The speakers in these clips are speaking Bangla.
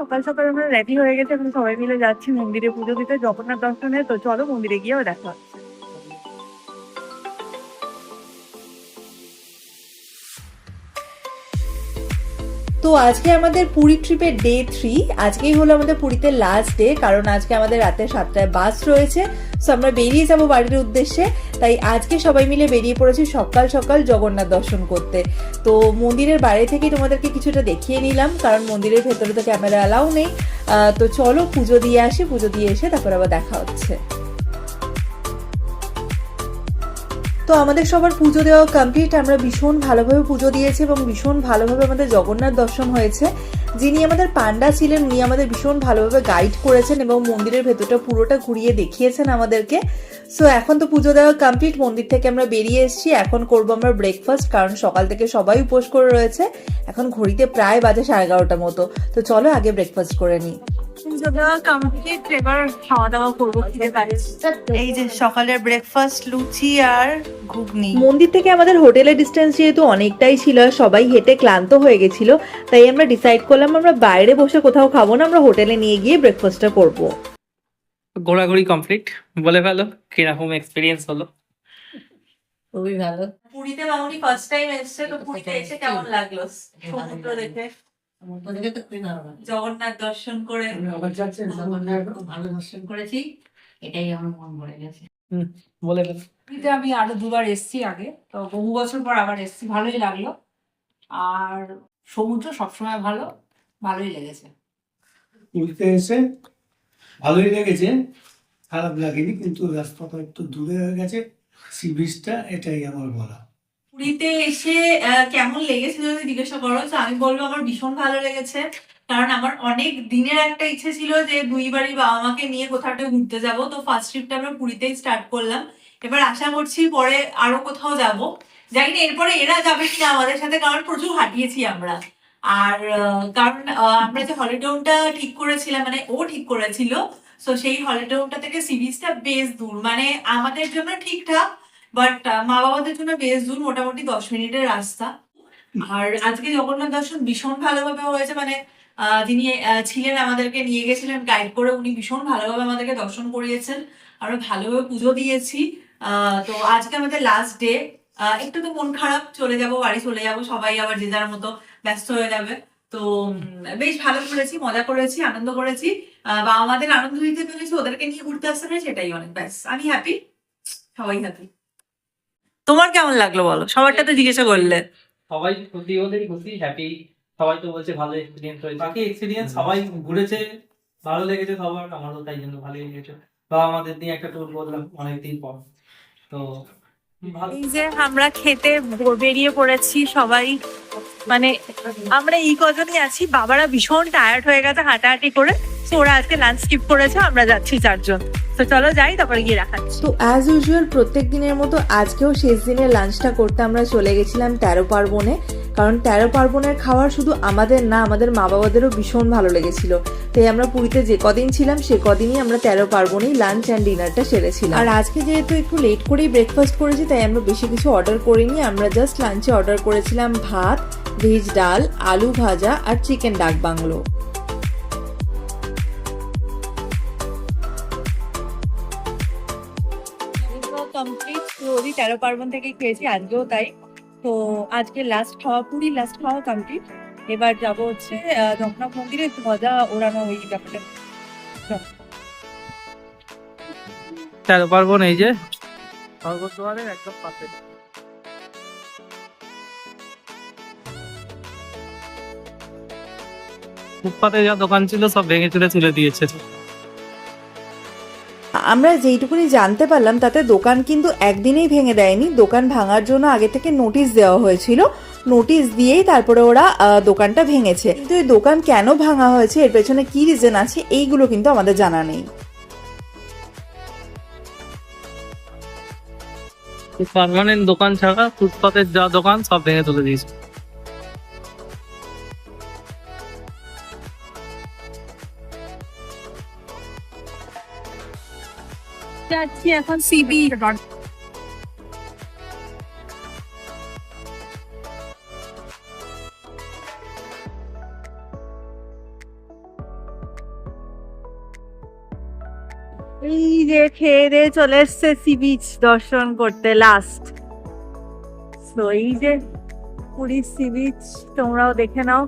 সকাল সকাল আমরা রেডি হয়ে গেছে, এখন সবাই মিলে যাচ্ছি মন্দিরে পুজো দিতে। জগন্নাথ দর্শনে, তো চলো মন্দিরে গিয়েও দেখা তো আজকে আমাদের পুরী ট্রিপের ডে থ্রি আজকেই হলো আমাদের পুরীতে লাস্ট ডে কারণ আজকে আমাদের রাতে সাতটায় বাস রয়েছে। সো আমরা বেরিয়ে যাব বাড়ির উদ্দেশ্যে। তাই আজকে সবাই মিলে বেরিয়ে পড়েছি সকাল সকাল জগন্নাথ দর্শন করতে। তো মন্দিরের বাইরে থেকেই তোমাদেরকে কিছুটা দেখিয়ে নিলাম, কারণ মন্দিরের ভেতরে তো ক্যামেরা অ্যালাউ নেই। তো চলো পুজো দিয়ে আসি, পুজো দিয়ে এসে তারপর আবার দেখা হচ্ছে। তো আমাদের সবার পুজো দেওয়া কমপ্লিট আমরা ভীষণ ভালোভাবে পুজো দিয়েছি এবং ভীষণ ভালোভাবে আমাদের জগন্নাথ দর্শন হয়েছে। যিনি আমাদের পান্ডা ছিলেন, উনি আমাদের ভীষণ ভালোভাবে গাইড করেছেন এবং মন্দিরের ভেতরটা পুরোটা ঘুরিয়ে দেখিয়েছেন আমাদেরকে। সো এখন তো পুজো দেওয়া কমপ্লিট মন্দির থেকে আমরা বেরিয়ে এসেছি। এখন করব আমরা ব্রেকফাস্ট কারণ সকাল থেকে সবাই উপোস করে রয়েছে। এখন ঘড়িতে প্রায় বাজে সাড়ে এগারোটার মতো। তো চলো আগে ব্রেকফাস্ট করে নিই। কমপ্লিট এবার খাওয়া দাওয়া করব এই যে সকালের ব্রেকফাস্ট লুচি আর ঘুগনি। মন্দির থেকে আমাদের হোটেলের ডিস্টেন্স যেহেতু অনেকটাই ছিল আর সবাই হেঁটে ক্লান্ত হয়ে গেছিল তাই আমরা ডিসাইড করলাম আমরা বাইরে বসে কোথাও খাব না আমরা হোটেলে নিয়ে গিয়ে ব্রেকফাস্টটা করব। ঘোরাঘুরি কমপ্লিট বলে ফেলো কীরকম এক্সপিরিয়েন্স হলো? খুবই ভালো। পুরীতে মামুনি ফার্স্ট টাইম এসেছে তো পুরীতে এসে কেমন লাগল? সমুদ্র দেখে। জগন্নাথ দর্শন করে ভালো দর্শন করেছি। এটাই আমার মন ভরে গেছে। বলে পুরীতে আমি আরও দুবার এসেছি আগে তো বহু বছর পর আবার এসেছি ভালোই লাগল। আর সমুদ্র সবসময় ভালো ভালোই লেগেছে। পুরীতে এসে ভালোই লেগেছে খারাপ লাগেনি কিন্তু রাস্তাটা একটু দূরে হয়ে গেছে সি বিচটা এটাই আমার বলা। পুরীতে এসে কেমন লেগেছে যদি জিজ্ঞাসা করো? তো আমি বলব আমার ভীষণ ভালো লেগেছে। কারণ আমার অনেক দিনের একটা ইচ্ছে ছিল যে দুইবারই বাবা মাকে নিয়ে কোথাও ঘুরতে যাব। তো ফার্স্ট ট্রিপটা আমরা পুরীতেই স্টার্ট করলাম। এবার আশা করছি পরে আরও কোথাও যাব। জানি না এরপরে এরা যাবে কিনা আমাদের সাথে, কারণ প্রচুর হাঁটিয়েছি আমরা। আর কারণ আমরা যে হলিডেটা ঠিক করেছিলাম মানে ও ঠিক করেছিল, তো সেই হলিডেটা থেকে সি বেশ দূর। মানে আমাদের জন্য ঠিকঠাক বাট মা বাবাদের জন্য বেশ দূর মোটামুটি দশ মিনিটের রাস্তা। আর আজকে জগন্নাথ দর্শন ভীষণ ভালোভাবে হয়েছে মানে আহ, ছিলেন আমাদেরকে নিয়ে গেছিলেন গাইড করে উনি ভীষণ ভালোভাবে আমাদেরকে দর্শন করিয়েছেন আমরা ভালোভাবে পুজো দিয়েছি। তো আজকে আমাদের লাস্ট ডে একটু তো মন খারাপ চলে যাব বাড়ি চলে যাব সবাই আবার যে যার মতো ব্যস্ত হয়ে যাবে। তো বেশ ভালো করেছি মজা করেছি আনন্দ করেছি। বা আমাদের আনন্দ দিতে পেরেছি ওদেরকে নিয়ে ঘুরতে আসতে পারে সেটাই অনেক ব্যাস। আমি হ্যাপি সবাই হ্যাপি তোমার কেমন লাগল বলো? সবারটা তো জিজ্ঞাসা করলে। সবাই খুশি হলেই খুশি হ্যাপি সবাই তো বলছে ভালো এক্সপিরিয়েন্স হয়েছে। বাকি এক্সপিরিয়েন্স সবাই ঘুরেছে ভালো লেগেছে সবার আমারও তাই জন্য ভালোই লেগেছে। বা আমাদের নিয়ে একটা ট্যুর করলাম অনেকদিন পর। তো এই যে আমরা খেতে বেরিয়ে পড়েছি সবাই। মানে আমরা এই কজনই আছি বাবারা ভীষণ টায়ার্ড হয়ে গেছে হাঁটাহাঁটি করে। তো ওরা আজকে লাঞ্চ স্কিপ করেছে আমরা যাচ্ছি চারজন। তো চলো যাই তারপরে গিয়ে রাখাচ্ছি তো অ্যাজ ইউজুয়াল প্রত্যেক দিনের মতো আজকেও শেষ দিনের লাঞ্চটা করতে আমরা চলে গেছিলাম তেরো পার্বণে। কারণ তেরো পার্বণের খাবার শুধু আমাদের না, আমাদের মা বাবাদেরও ভীষণ ভালো লেগেছিল। তাই আমরা পুরীতে যে কদিন ছিলাম, সে কদিনই আমরা তেরো পার্বণেই লাঞ্চ অ্যান্ড ডিনারটা সেরেছিলাম। আর আজকে যেহেতু একটু লেট করেই ব্রেকফাস্ট করেছি, তাই আমরা বেশি কিছু অর্ডার করিনি। আমরা জাস্ট লাঞ্চে অর্ডার করেছিলাম ভাত ভেজ ডাল, আলু ভাজা আর চিকেন ডাক বাংলো। কমপ্লিট ওই তেরো পার্বণ থেকে খেয়েছি আজকেও তাই। তো আজকে লাস্ট খাওয়া পুরি লাস্ট খাওয়া কমপ্লিট এবার যাব হচ্ছে জগন্নাথ মন্দিরে ধ্বজা ওড়ানো ওই ব্যাপারটা। তেরো পার্বণ এই যে। স্বর্গদ্বারের একদম পাশে। ফুটপাতে যা দোকান ছিল সব ভেঙে চুলে তুলে দিয়েছে। আমরা যেইটুকুনি জানতে পারলাম, তাতে দোকান কিন্তু একদিনেই ভেঙে দেয়নি। দোকান ভাঙার জন্য আগে থেকে নোটিশ দেওয়া হয়েছিল। নোটিশ দিয়েই তারপরে ওরা দোকানটা ভেঙেছে। কিন্তু এই দোকান কেন ভাঙা হয়েছে, এর পেছনে কি রিজন আছে, এইগুলো কিন্তু আমাদের জানা নেই। পার্মানেন্ট দোকান ছাড়া ফুটপাতের যা দোকান, সব ভেঙে তুলে দিয়েছে। যাচ্ছি এখন সিবি এই যে খেয়ে চলে এসছে সি বিচ দর্শন করতে লাস্ট তো এই যে পুরীর সি বিচ তোমরাও দেখে নাও।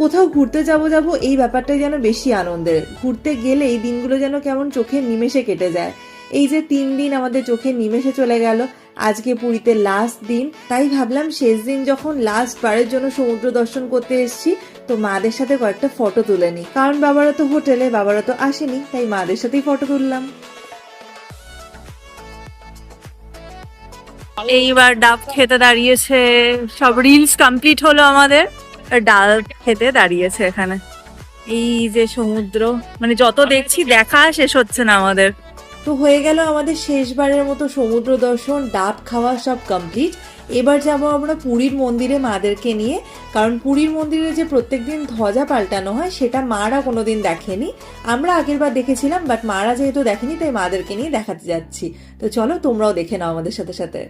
কোথাও ঘুরতে যাব যাব এই ব্যাপারটাই যেন বেশি আনন্দের। ঘুরতে গেলে এই দিনগুলো যেন কেমন চোখের নিমেষে কেটে যায়। এই যে তিন দিন আমাদের চোখের নিমেষে চলে গেল, আজকে পুরীতে লাস্ট দিন। তাই ভাবলাম শেষ দিন যখন লাস্ট বারের জন্য সমুদ্র দর্শন করতে এসেছি, তো মাদের সাথে কয়েকটা ফটো তুলে নিই। কারণ বাবারা তো হোটেলে বাবারা তো আসেনি, তাই মাদের সাথেই ফটো তুললাম। এইবার ডাব খেতে দাঁড়িয়েছে, সব রিলস কমপ্লিট হলো আমাদের। ডাল খেতে দাঁড়িয়েছে এখানে। এই যে সমুদ্র মানে যত দেখছি দেখা শেষ হচ্ছে না আমাদের। তো হয়ে গেল আমাদের শেষবারের মতো সমুদ্র দর্শন, ডাব খাওয়া সব কমপ্লিট এবার যাব আমরা পুরীর মন্দিরে মাদেরকে নিয়ে, কারণ পুরীর মন্দিরে যে প্রত্যেকদিন ধ্বজা পাল্টানো হয়, সেটা মারা কোনোদিন দেখেনি। আমরা আগের বার দেখেছিলাম বাট মারা যেহেতু দেখেনি, তাই মাদেরকে নিয়ে দেখাতে যাচ্ছি। তো চলো তোমরাও দেখে নাও আমাদের সাথে সাথে।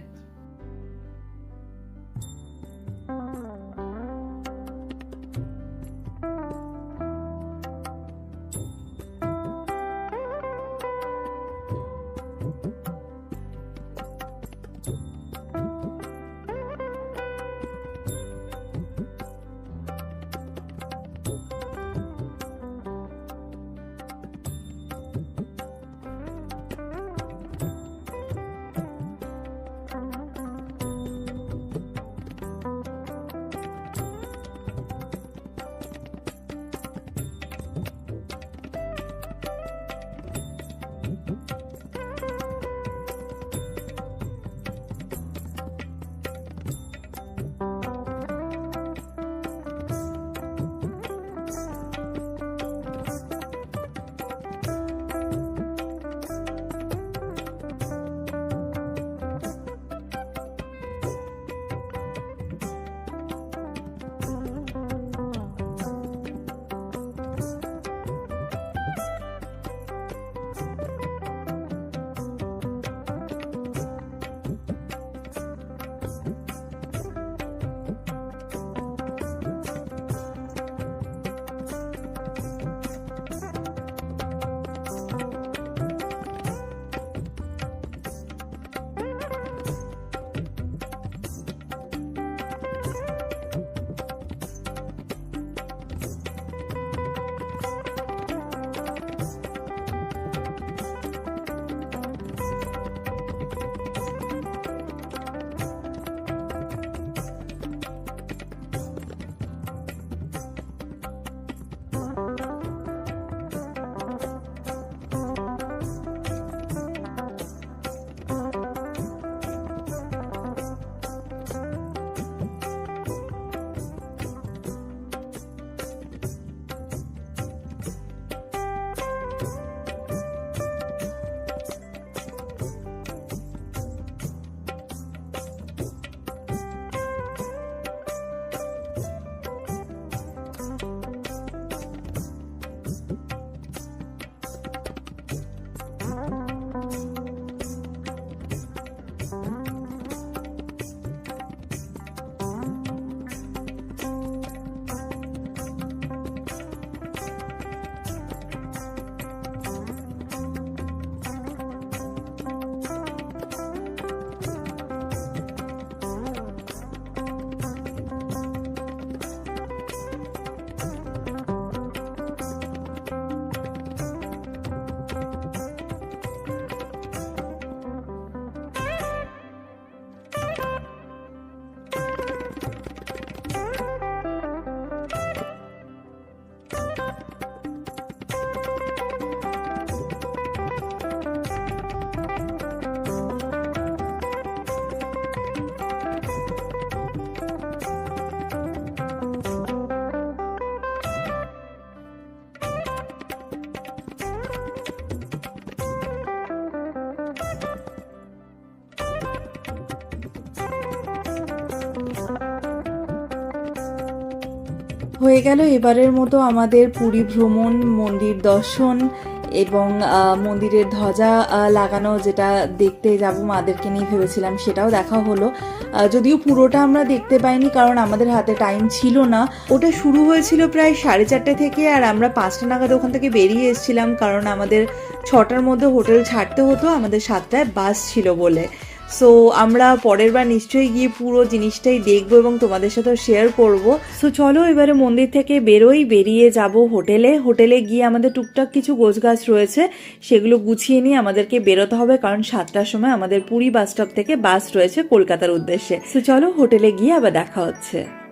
হয়ে গেল। এবারের মতো আমাদের পুরী ভ্রমণ, মন্দির দর্শন এবং মন্দিরের ধ্বজা লাগানো যেটা দেখতে যাব মাদেরকে নিয়ে ভেবেছিলাম সেটাও দেখা হলো। যদিও পুরোটা আমরা দেখতে পাইনি কারণ আমাদের হাতে টাইম ছিল না। ওটা শুরু হয়েছিল প্রায় সাড়ে চারটে থেকে আর আমরা পাঁচটা নাগাদ ওখান থেকে বেরিয়ে এসেছিলাম কারণ আমাদের ছটার মধ্যে হোটেল ছাড়তে হতো, আমাদের সাতটায় বাস ছিল বলে। সো আমরা পরের বার নিশ্চয়ই গিয়ে পুরো জিনিসটাই দেখব এবং তোমাদের সাথে শেয়ার করব। সো চলো এবারে মন্দির থেকে বেরোই, বেরিয়ে যাব হোটেলে। হোটেলে গিয়ে আমাদের টুকটাক কিছু গোছ গাছ রয়েছে, সেগুলো গুছিয়ে নিয়ে আমাদেরকে বেরোতে হবে, কারণ সাতটার সময় আমাদের পুরী বাস স্টপ থেকে বাস রয়েছে কলকাতার উদ্দেশ্যে। সো চলো হোটেলে গিয়ে আবার দেখা হচ্ছে।